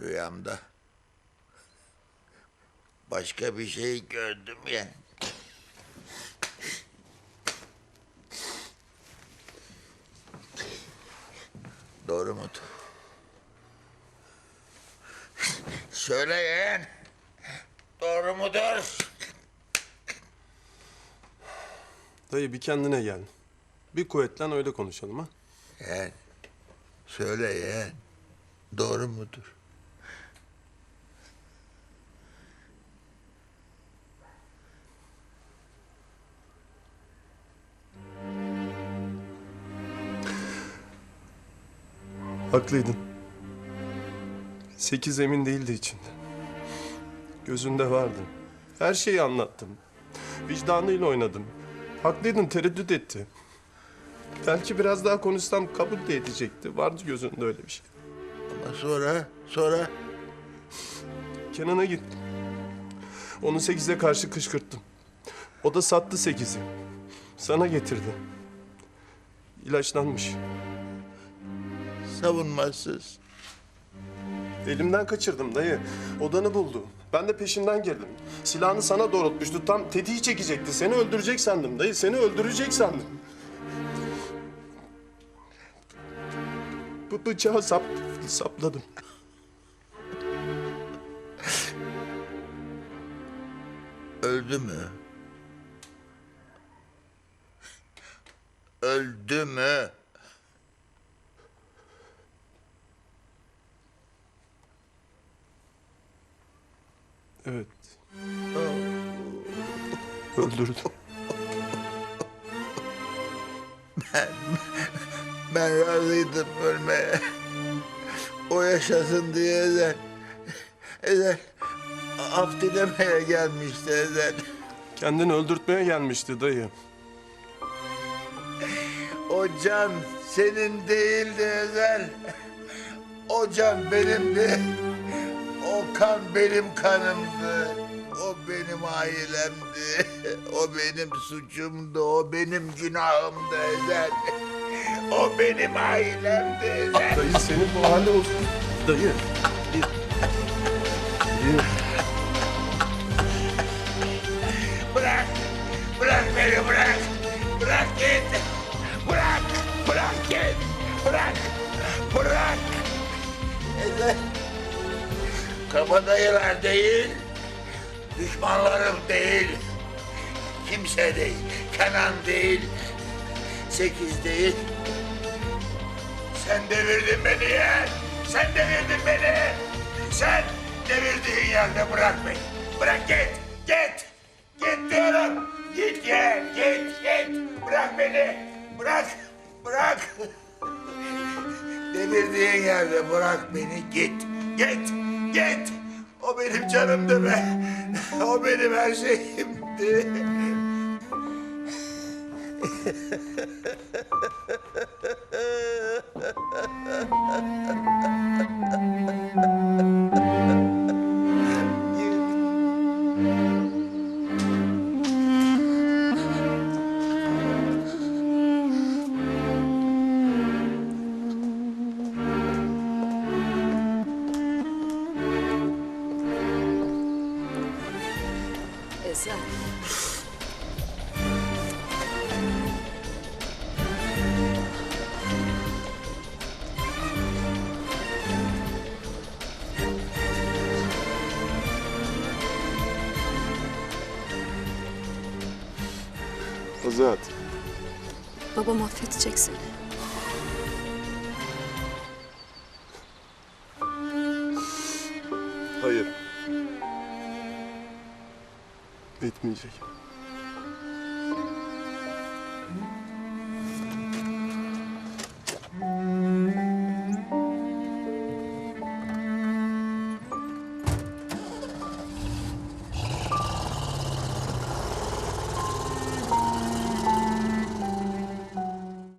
Rüyamda başka bir şey gördüm ya. Doğru mudur? Söyleyin. Doğru mudur? Dayı bir kendine gel. Bir kuvvetlen öyle konuşalım ha. Yeğen. Söyle yeğen. Doğru mudur? Haklıydın. Sekiz emin değildi içinde. Gözünde vardı. Her şeyi anlattım. Vicdanıyla oynadım. Haklıydın tereddüt etti. Belki biraz daha konuşsam kabul de edecekti. Vardı gözünde öyle bir şey. Ama sonra, sonra Kenan'a gittim. Onu sekize karşı kışkırttım. O da sattı sekizi. Sana getirdi. İlaçlanmış. Savunmasız. Elimden kaçırdım dayı. Odanı buldu. Ben de peşinden geldim. Silahını sana doğrultmuştu. Tam tetiği çekecekti. Seni öldürecek sandım dayı. Seni öldürecek sandım. Bu bıçağı sap, sapladım. Öldü mü? Öldü mü? Evet. Öldürdüm. Ben razıydım ölmeye. O yaşasın diye Ezel. Ezel af dilemeye gelmişti Ezel. Kendini öldürtmeye gelmişti dayı. O can senin değildi Ezel. O can benimdi. O kan benim kanımdı. O benim ailemdi. O benim suçumdu. O benim günahımdı Ezel. O benim ailemdi Ezel. Dayı senin bu halde olsun. Dayı. Dayı. Kabadayılar değil. Düşmanlarım değil. Kimse değil. Kenan değil. Sekiz değil. Sen devirdin beni yeğen. Sen devirdin beni. Sen devirdiğin yerde bırak beni. Bırak git. Git. Git diyorum. Git yeğen. Git. Git. Bırak beni. Bırak. Bırak. Devirdiğin yerde bırak beni. Git. Git. Git. O benim canımdı be. O benim her şeyimdi. Ezel. Azat. Babam affedecek seni. Etmeyecek.